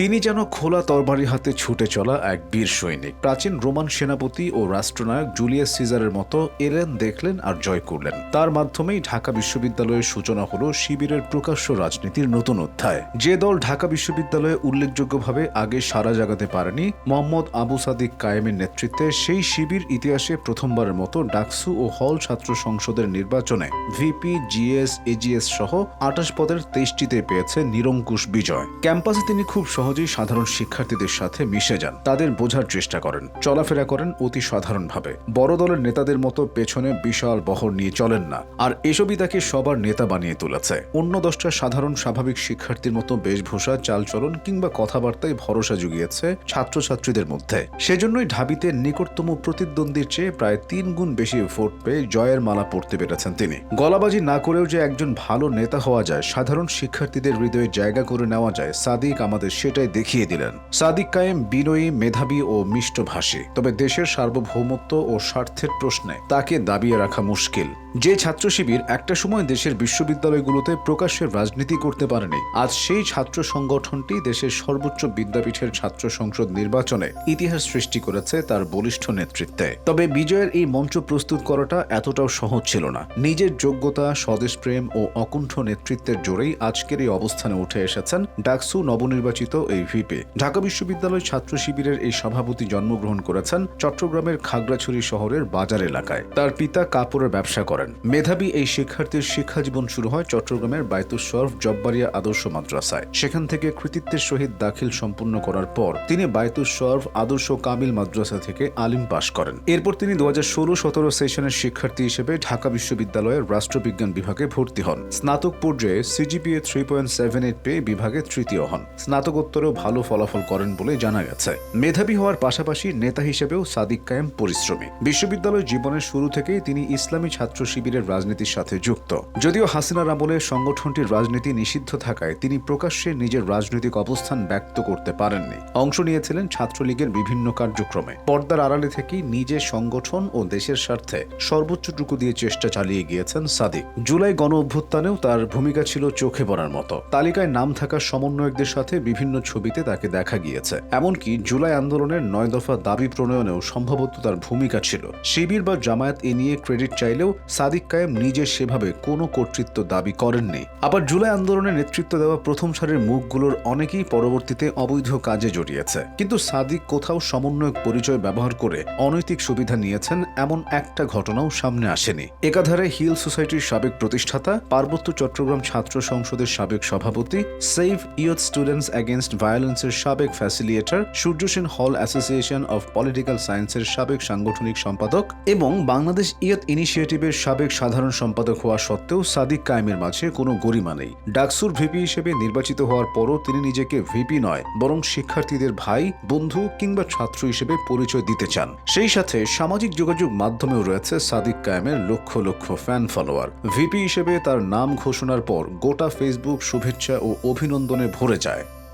তিনি যেন খোলা তরবারি হাতে ছুটে চলা এক বীর সৈনিক। প্রাচীন রোমান সেনাপতি ও রাষ্ট্রনায়ক জুলিয়াস সিজারের মতো এলেন, দেখলেন আর জয় করলেন। তার মাধ্যমেই ঢাকা বিশ্ববিদ্যালয়ের সূচনা হলো শিবিরের প্রকাশ্য রাজনীতির নতুন অধ্যায়। যে দল ঢাকা বিশ্ববিদ্যালয়ে উল্লেখযোগ্যভাবে আগে সারা জাগাতে পারেনি, মোহাম্মদ আবু সাদিক কায়েমের নেতৃত্বে সেই শিবির ইতিহাসে প্রথমবারের মতো ডাকসু ও হল ছাত্র সংসদের নির্বাচনে ভিপি, জিএস, এজিএস সহ আঠাশ পদের তেইশটিতে পেয়েছে নিরঙ্কুশ বিজয়। ক্যাম্পাসে তিনি খুব সহজেই সাধারণ শিক্ষার্থীদের সাথে মিশে যান। তাদের বোঝার চেষ্টা করেন, চলাফেরা করেন অতি সাধারণভাবে। বড় দলের নেতাদের মতো পেছনে বিশাল বহর নিয়ে চলেন না, আর এসবই তাকে সবার নেতা বানিয়ে তুলেছে। অন্য দশটা সাধারণ স্বাভাবিক শিক্ষার্থীর মতো বেশভূষা, চালচলন কিংবা কথাবার্তায় ভরসা জুগিয়েছে ছাত্রছাত্রীদের মধ্যে। সেজন্যই ঢাবিতে নিকটতম প্রতিদ্বন্দ্বীর চেয়ে প্রায় তিন গুণ বেশি ভোট পেয়ে জয়ের মালা পড়তে পেরেছেন তিনি। গলাবাজি না করেও যে একজন ভালো নেতা হওয়া যায়, সাধারণ শিক্ষার্থীদের হৃদয়ে জায়গা করে নেওয়া যায়, সাদিক আমাদের সেটাই দেখিয়ে দিলেন। সাদিক কায়েম বিনয়ী, মেধাবী ও মিষ্টভাষী তবে দেশের সার্বভৌমত্ব ও স্বার্থের প্রশ্নে তাকে দাবিয়ে রাখা মুশকিল। যে ছাত্র শিবির একটা সময় দেশের বিশ্ববিদ্যালয়গুলোতে প্রকাশ্যে রাজনীতি করতে পারেনি, আজ সেই ছাত্র সংগঠনটি দেশের সর্বোচ্চ বিদ্যাপীঠের ছাত্র সংসদ নির্বাচনে ইতিহাস সৃষ্টি করেছে তার বলিষ্ঠ নেতৃত্বে। তবে বিজয়ের এই মঞ্চ প্রস্তুত করাটা এতটাও সহজ ছিল না। নিজের যোগ্যতা স্বদেশপ্রেম ও অকুণ্ঠ নেতৃত্বের জোরেই আজকের এই অবস্থানে উঠে এসেছেন ডাকসু নবনির্বাচিত এই ভিপি। ঢাকা বিশ্ববিদ্যালয় ছাত্র শিবিরের এই সভাপতি জন্মগ্রহণ করেছেন চট্টগ্রামের খাগড়াছড়ি শহরের বাজার এলাকায়। তার পিতা কাপড়ের ব্যবসা করেন। মেধাবী এই শিক্ষার্থীর শিক্ষা জীবন শুরু হয় চট্টগ্রামের বায়তুস শরফ জব্বারিয়া আদর্শ মাদ্রাসায়। সেখান থেকে কৃতিত্বের সহিত দাখিল সম্পূর্ণ করার পর তিনি বায়তুস শরফ আদর্শ কামিল মাদ্রাসা থেকে আলিম পাশ করেন। এরপর তিনি দু হাজার ষোলো সতেরো সেশনের শিক্ষার্থী হিসেবে ঢাকা বিশ্ববিদ্যালয়ের রাষ্ট্রবিজ্ঞান বিভাগে ভর্তি হন। স্নাতক পর্যায়ে CGPA three point seven eight পেয়ে বিভাগে তৃতীয় হন। স্নাতকোত্তরেও ভালো ফলাফল করেন বলে জানা গেছে। মেধাবী হওয়ার পাশাপাশি নেতা হিসেবেও সাদিক কায়েম পরিশ্রমী। বিশ্ববিদ্যালয় জীবনের শুরু থেকেই তিনি ইসলামী ছাত্র শিবিরের রাজনীতির সাথে যুক্ত। যদিও হাসিনার আমলে সংগঠনটির রাজনীতি নিষিদ্ধ থাকায় তিনি প্রকাশ্যে নিজের রাজনৈতিক অবস্থান ব্যক্ত করতে পারেননি। অংশ নিয়েছিলেন ছাত্রলীগের বিভিন্ন কার্যক্রমে। পর্দার আড়ালে থেকেই নিজের সংগঠন ও দেশের স্বার্থে সর্বোচ্চটুকু দিয়ে চেষ্টা চালিয়ে গিয়েছেন সাদিক। জুলাই গণ অভ্যুত্থানেও তার ভূমিকা ছিল চোখে পড়ার মতো। তালিকায় নাম থাকা সমন্বয়কদের সাথে বিভিন্ন ছবিতে তাকে দেখা গিয়েছে। এমনকি জুলাই আন্দোলনের নয় দফা দাবি প্রণয়নেও সম্ভবত তার ভূমিকা ছিল। শিবির বা জামায়াত এ নিয়ে ক্রেডিট চাইলেও সাদিক কায়েম নিজে সেভাবে কোনো কর্তৃত্ব দাবি করেননি। আবার জুলাই আন্দোলনে নেতৃত্ব দেওয়া প্রথম সারির মুখগুলোর অনেকেই পরবর্তীতে অবৈধ কাজে জড়িয়েছে। কিন্তু সাদিক কোথাও সমন্বয়ক পরিচয় ব্যবহার করে অনৈতিক সুবিধা নিয়েছেন এমন একটা ঘটনাও সামনে আসেনি। একাধারে হিল সোসাইটির সাবেক প্রতিষ্ঠাতা, পার্বত্য চট্টগ্রাম ছাত্র সংসদের সাবেক সভাপতি, সেভ ইয়থ স্টুডেন্টস অ্যাগেনস্ট ভায়োলেন্সের সাবেক ফ্যাসিলিয়েটর, সূর্যসেন হল অ্যাসোসিয়েশন অব পলিটিক্যাল সায়েন্সের সাবেক সাংগঠনিক সম্পাদক এবং বাংলাদেশ ইয়থ ইনিশিয়েটিভের সাবেক সাধারণ সম্পাদক হওয়া সত্ত্বেও সাদিক কায়েমের মাঝে কোনো গরিমা নেই। ডাকসুর ভিপি হিসেবে নির্বাচিত হওয়ার পরও তিনি নিজেকে ভিপি নয়, বরং শিক্ষার্থীদের ভাই, বন্ধু কিংবা ছাত্র হিসেবে পরিচয় দিতে চান। সেই সাথে সামাজিক যোগাযোগ মাধ্যমেও রয়েছে সাদিক কায়েমের lakh lakh fan follower VP হিসেবে তার নাম ঘোষণার পর গোটা ফেসবুক শুভেচ্ছা ও অভিনন্দনে ভরে যায়।